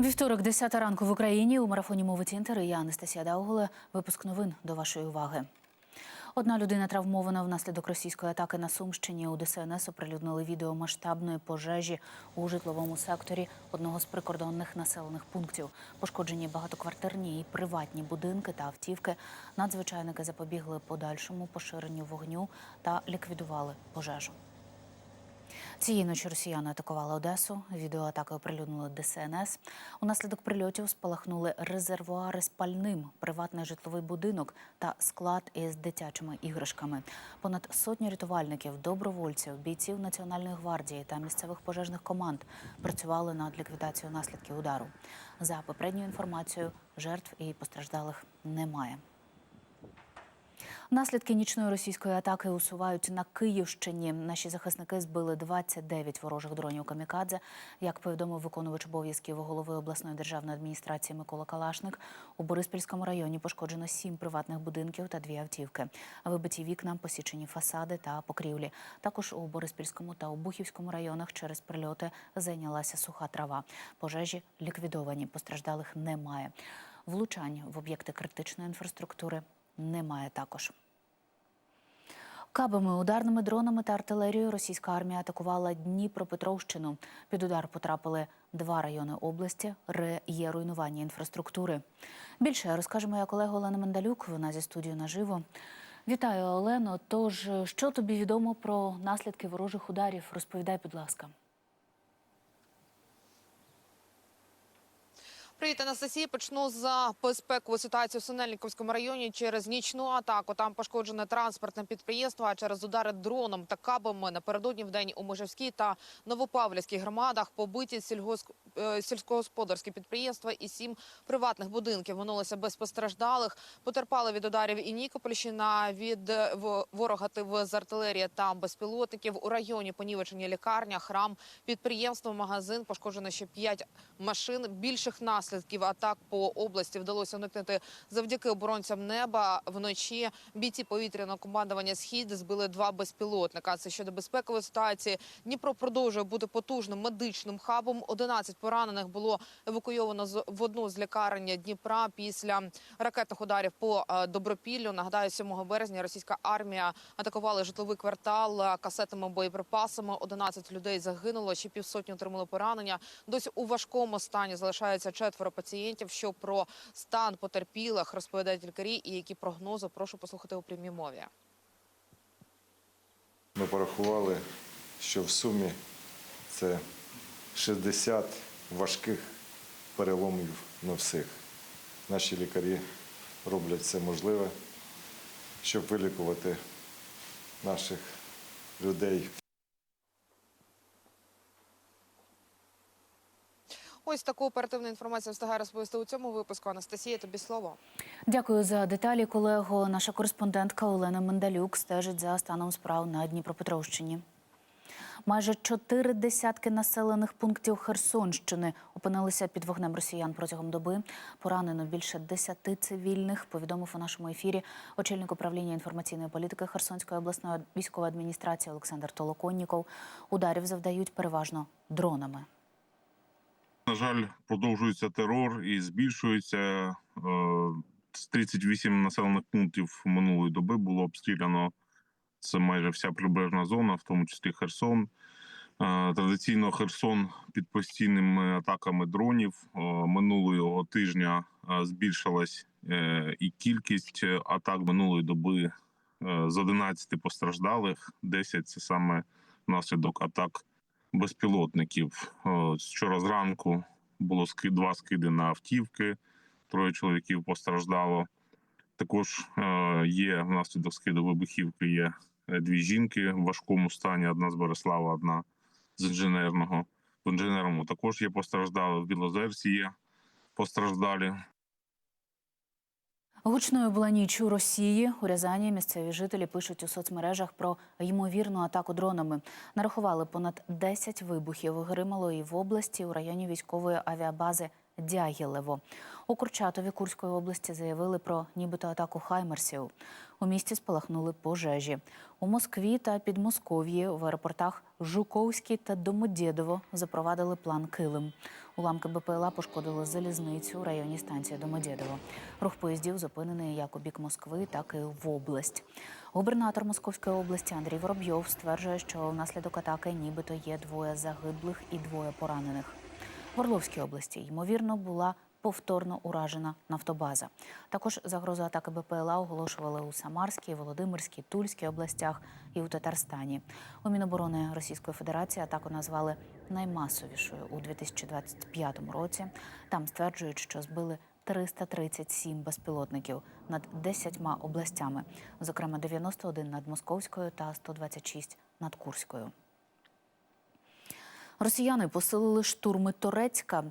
Вівторок, 10 ранку в Україні. У марафоні мови Тінтер. і Я Анастасія Дауголе. Випуск новин до вашої уваги. Одна людина травмована внаслідок російської атаки на Сумщині. У ДСНС оприлюднили відео масштабної пожежі у житловому секторі одного з прикордонних населених пунктів. Пошкоджені багатоквартирні і приватні будинки та автівки. Надзвичайники запобігли подальшому поширенню вогню та ліквідували пожежу. Цієї ночі росіяни атакували Одесу. Відео атаки оприлюднили ДСНС. Унаслідок прильотів спалахнули резервуари з пальним, приватний житловий будинок та склад із дитячими іграшками. Понад сотні рятувальників, добровольців, бійців Національної гвардії та місцевих пожежних команд працювали над ліквідацією наслідків удару. За попередньою інформацією, жертв і постраждалих немає. Наслідки нічної російської атаки усувають на Київщині. Наші захисники збили 29 ворожих дронів камікадзе. Як повідомив виконувач обов'язків голови обласної державної адміністрації Микола Калашник, у Бориспільському районі пошкоджено сім приватних будинків та дві автівки. Вибиті вікна, посічені фасади та покрівлі. Також у Бориспільському та Обухівському районах через прильоти зайнялася суха трава. Пожежі ліквідовані, постраждалих немає. Влучань в об'єкти критичної інфраструктури немає також. Кабами, ударними дронами та артилерією російська армія атакувала Дніпропетровщину. Під удар потрапили два райони області. Ре є руйнування інфраструктури. Більше розкаже моя колега Олена Мендалюк. Вона зі студією наживо. Вітаю, Олено. Тож, що тобі відомо про наслідки ворожих ударів? Розповідай, будь ласка. Привіт, Анастасія. Почну за безпекову ситуацію в Синельниковському районі через нічну атаку. Там пошкоджене транспортне підприємство, а через удари дроном та кабами напередодні в день у Межівській та Новопавлівській громадах побиті сільгосп... е, сільськогосподарські підприємства і сім приватних будинків. Минулося без постраждалих. Потерпали від ударів і Нікопольщина, від е, ворога тив з артилерії та безпілотників. У районі понівечені лікарня, храм, підприємство, магазин. Пошкоджено ще п'ять машин. Більших наслідків атак по області вдалося уникнути завдяки оборонцям неба. Вночі бійці повітряного командування Схід збили два безпілотника. Це щодо безпекової ситуації. Дніпро продовжує бути потужним медичним хабом. 11 поранених було евакуйовано в одну з лікарень Дніпра після ракетних ударів по е, Добропіллю. Нагадаю, 7 березня російська армія атакувала житловий квартал е, касетами боєприпасами. 11 людей загинуло, ще півсотні отримали поранення. Досі у важкому стані залишається четверо пацієнтів. Що про стан потерпілих розповідають лікарі і які прогнози прошу послухати у прямій мові. Ми порахували, що в сумі це 60 важких переломів на всіх. Наші лікарі роблять все можливе, щоб вилікувати наших людей. Ось таку оперативну інформацію встигає розповісти у цьому випуску. Анастасія, тобі слово. Дякую за деталі, колего. Наша кореспондентка Олена Мендалюк стежить за станом справ на Дніпропетровщині. Майже чотири десятки населених пунктів Херсонщини опинилися під вогнем росіян протягом доби. Поранено більше десяти цивільних. Повідомив у нашому ефірі очільник управління інформаційної політики Херсонської обласної військової адміністрації Олександр Толоконніков. Ударів завдають переважно дронами. На жаль, продовжується терор і збільшується. Е, З 38 населених пунктів минулої доби було обстріляно. Це майже вся прибережна зона, в тому числі Херсон. Е, Традиційно Херсон під постійними атаками дронів. Е, Минулого тижня збільшилась і кількість атак минулої доби з 11 постраждалих. 10 – це саме внаслідок атак безпілотників. Е, Вчора зранку було два скиди на автівки, троє чоловіків постраждало. Також е, є внаслідок скиду вибухівки. Є е, дві жінки в важкому стані. Одна з Береслава, одна з інженерного. В інженерному також є постраждали. В Білозерці є постраждалі. Гучною була ніч у Росії. У Рязані місцеві жителі пишуть у соцмережах про ймовірну атаку дронами. Нарахували понад 10 вибухів. Гримало і в області у районі військової авіабази Дягілево. У Курчатові Курської області заявили про нібито атаку хаймерсів. У місті спалахнули пожежі. У Москві та Підмосков'ї в аеропортах Жуковський та Домодєдово запровадили план Килим. Уламки БПЛА пошкодили залізницю у районі станції Домодєдово. Рух поїздів зупинений як у бік Москви, так і в область. Губернатор Московської області Андрій Воробйов стверджує, що внаслідок атаки нібито є двоє загиблих і двоє поранених. В Орловській області, ймовірно, була повторно уражена нафтобаза. Також загрозу атаки БПЛА оголошували у Самарській, Володимирській, Тульській областях і у Татарстані. У Міноборони Російської Федерації атаку назвали наймасовішою у 2025 році. Там стверджують, що збили 337 безпілотників над 10 областями, зокрема 91 над Московською та 126 над Курською. Росіяни посилили штурми Торецька.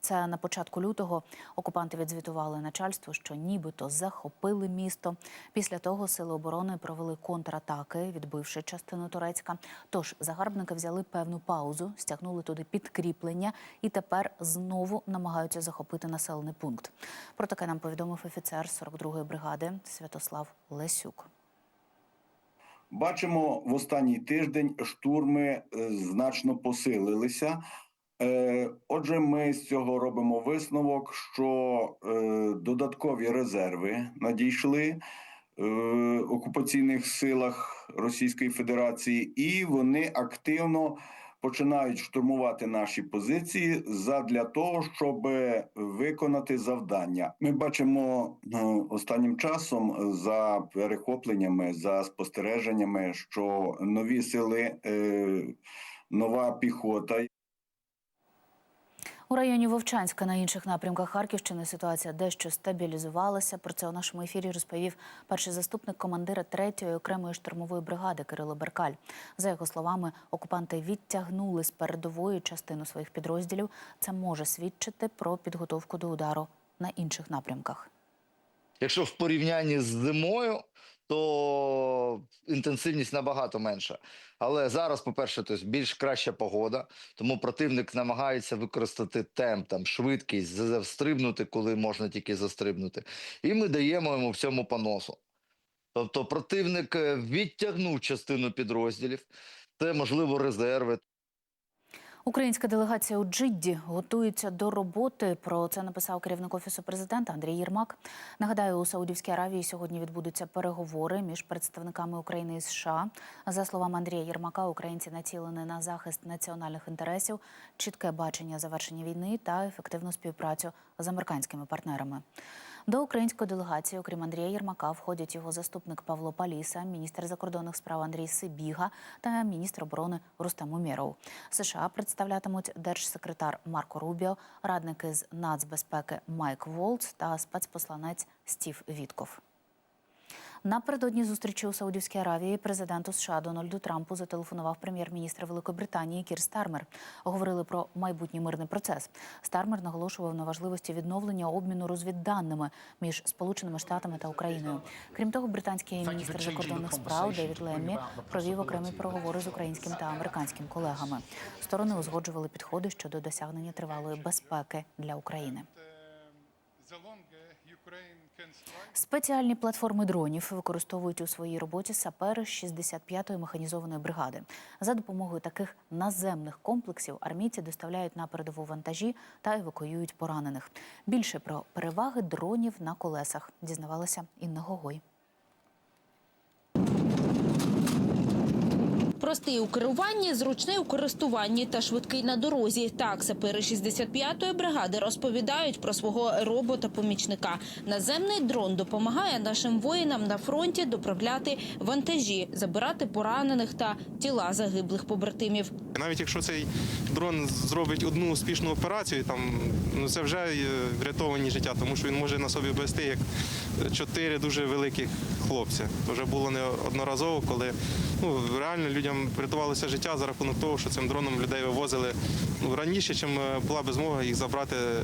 Це на початку лютого. Окупанти відзвітували начальству, що нібито захопили місто. Після того сили оборони провели контратаки, відбивши частину Торецька. Тож загарбники взяли певну паузу, стягнули туди підкріплення і тепер знову намагаються захопити населений пункт. Про таке нам повідомив офіцер 42-ї бригади Святослав Лесюк. Бачимо, в останній тиждень штурми е, значно посилилися. Е, Отже, ми з цього робимо висновок, що е, додаткові резерви надійшли в окупаційних силах Російської Федерації, і вони активно починають штурмувати наші позиції задля того, щоб виконати завдання. Ми бачимо е, останнім часом за перехопленнями, за спостереженнями, що нові сили, е, нова піхота У районі Вовчанська на інших напрямках Харківщини ситуація дещо стабілізувалася. Про це у нашому ефірі розповів перший заступник командира 3-ї окремої штурмової бригади Кирило Беркаль. За його словами, окупанти відтягнули з передової частину своїх підрозділів. Це може свідчити про підготовку до удару на інших напрямках. Якщо в порівнянні з зимою, то інтенсивність набагато менша. Але зараз, по-перше, тобто більш краща погода, тому противник намагається використати темп, там, швидкість, з- стрибнути, коли можна тільки застрибнути. І ми даємо йому в цьому поносу. Тобто противник е, відтягнув частину підрозділів, це, можливо, резерви, Українська делегація у Джидді готується до роботи. Про це написав керівник офісу президента Андрій Єрмак. Нагадаю, у Саудівській Аравії сьогодні відбудуться переговори між представниками України і США. За словами Андрія Єрмака, українці націлені на захист національних інтересів, чітке бачення завершення війни та ефективну співпрацю з американськими партнерами. До української делегації, окрім Андрія Єрмака, входять його заступник Павло Паліса, міністр закордонних справ Андрій Сибіга та міністр оборони Рустам Умєров. США представлятимуть держсекретар Марко Рубіо, радники з нацбезпеки Майк Волц та спецпосланець Стів Вітков. Напередодні зустрічі у Саудівській Аравії президенту США Дональду Трампу зателефонував прем'єр-міністр Великобританії Кір Стармер. Говорили про майбутній мирний процес. Стармер наголошував на важливості відновлення обміну розвідданими між Сполученими Штатами та Україною. Крім того, британський міністр закордонних справ Девід Леммі провів окремі переговори з українським та американським колегами. Сторони узгоджували підходи щодо досягнення тривалої безпеки для України. Спеціальні платформи дронів використовують у своїй роботі сапери з 65-ї механізованої бригади. За допомогою таких наземних комплексів армійці доставляють на передову вантажі та евакуюють поранених. Більше про переваги дронів на колесах дізнавалася Інна Гогой. Простий у керуванні, зручний у користуванні та швидкий на дорозі. Так, сапери 65-ї бригади розповідають про свого робота-помічника. Наземний дрон допомагає нашим воїнам на фронті доправляти вантажі, забирати поранених та тіла загиблих побратимів. Навіть якщо цей дрон зробить одну успішну операцію, там ну це вже врятовані життя, тому що він може на собі вести як чотири дуже великих хлопця. Вже було неодноразово, коли ну реально людям врятувалося життя за рахунок того, що цим дроном людей вивозили ну раніше, чим е, була би змога їх забрати е,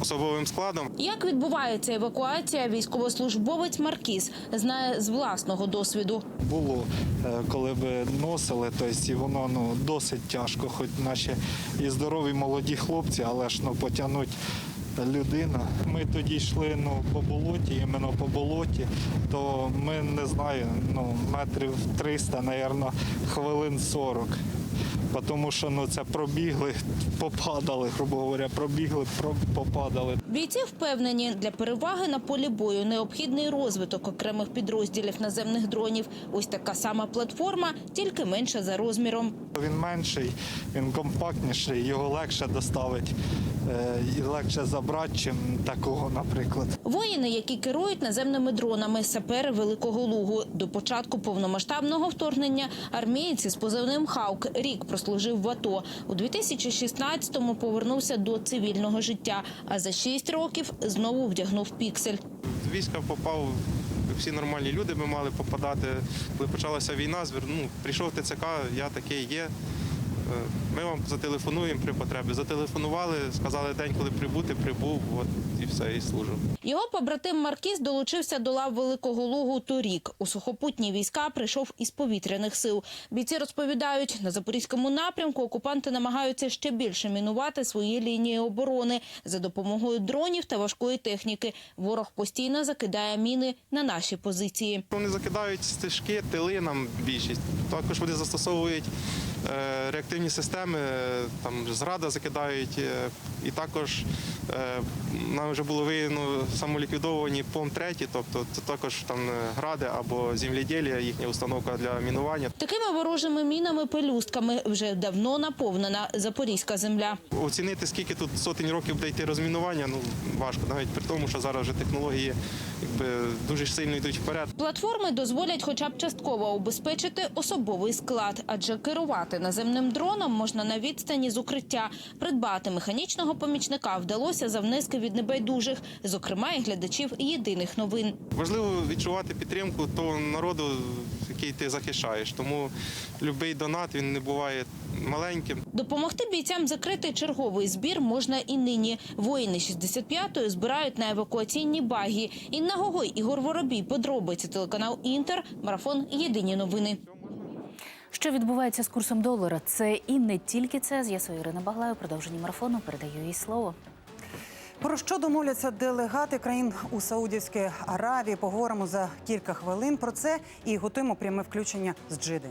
особовим складом. Як відбувається евакуація, військовослужбовець Маркіз знає з власного досвіду. було, е, коли би носили, тобто і воно ну, досить тяжко, хоч наші і здорові молоді хлопці, але ж ну, потягнуть людину. Ми тоді йшли ну, по болоті, іменно по болоті, то ми не знаю, ну, метрів 300, мабуть, хвилин 40. Тому що ну, це пробігли, попадали, грубо говоря, пробігли, про- попадали. Бійці впевнені, для переваги на полі бою необхідний розвиток окремих підрозділів наземних дронів. Ось така сама платформа, тільки менша за розміром. Він менший, він компактніший, його легше доставити е, і легше забрати, чим такого, наприклад. Воїни, які керують наземними дронами, сапери Великого Лугу. До початку повномасштабного вторгнення армієць із позивним Хаук рік прослужив в АТО. У 2016-му повернувся до цивільного життя, а за шість років знову вдягнув піксель. З війська попав. Всі нормальні люди Ми мали попадати. Коли почалася війна, зверну, прийшов ТЦК, я такий є. Е, Ми вам зателефонуємо при потребі. Зателефонували, сказали день, коли прибути, прибув, от і все, і служу. Його побратим Маркіз долучився до лав Великого Лугу торік. У сухопутні війська прийшов із повітряних сил. Бійці розповідають, на запорізькому напрямку окупанти намагаються ще більше мінувати свої лінії оборони за допомогою дронів та важкої техніки. Ворог постійно закидає міни на наші позиції. Вони закидають стежки, тили нам більшість. Також вони застосовують реактивні системи, е, там зрада закидають, е, і також е, нам вже було виявлено самоліквідовані ПОМ-3, тобто це також там е, гради або земліділля, їхня установка для мінування. Такими ворожими мінами-пелюстками вже давно наповнена запорізька земля. Оцінити, скільки тут сотень років буде йти розмінування, ну важко, навіть при тому, що зараз вже технології якби дуже сильно йдуть вперед. Платформи дозволять хоча б частково убезпечити особовий склад, адже керувати наземним дроном можна на відстані з укриття. Придбати механічного помічника вдалося за внески від небайдужих, зокрема і глядачів єдиних новин. Важливо відчувати підтримку того народу, який ти захищаєш. Тому будь-який донат він не буває маленьким. Допомогти бійцям закрити черговий збір можна і нині. Воїни 65-ї збирають на евакуаційні багі. Інна Гогой, Ігор Воробій, подробиці телеканал Інтер, марафон Єдині новини. Що відбувається з курсом долара? Це і не тільки це. З'ясує Ірина Баглаю. Продовження марафону передаю їй слово. Про що домовляться делегати країн у Саудівській Аравії? Поговоримо за кілька хвилин про це і готуємо пряме включення з Джиди.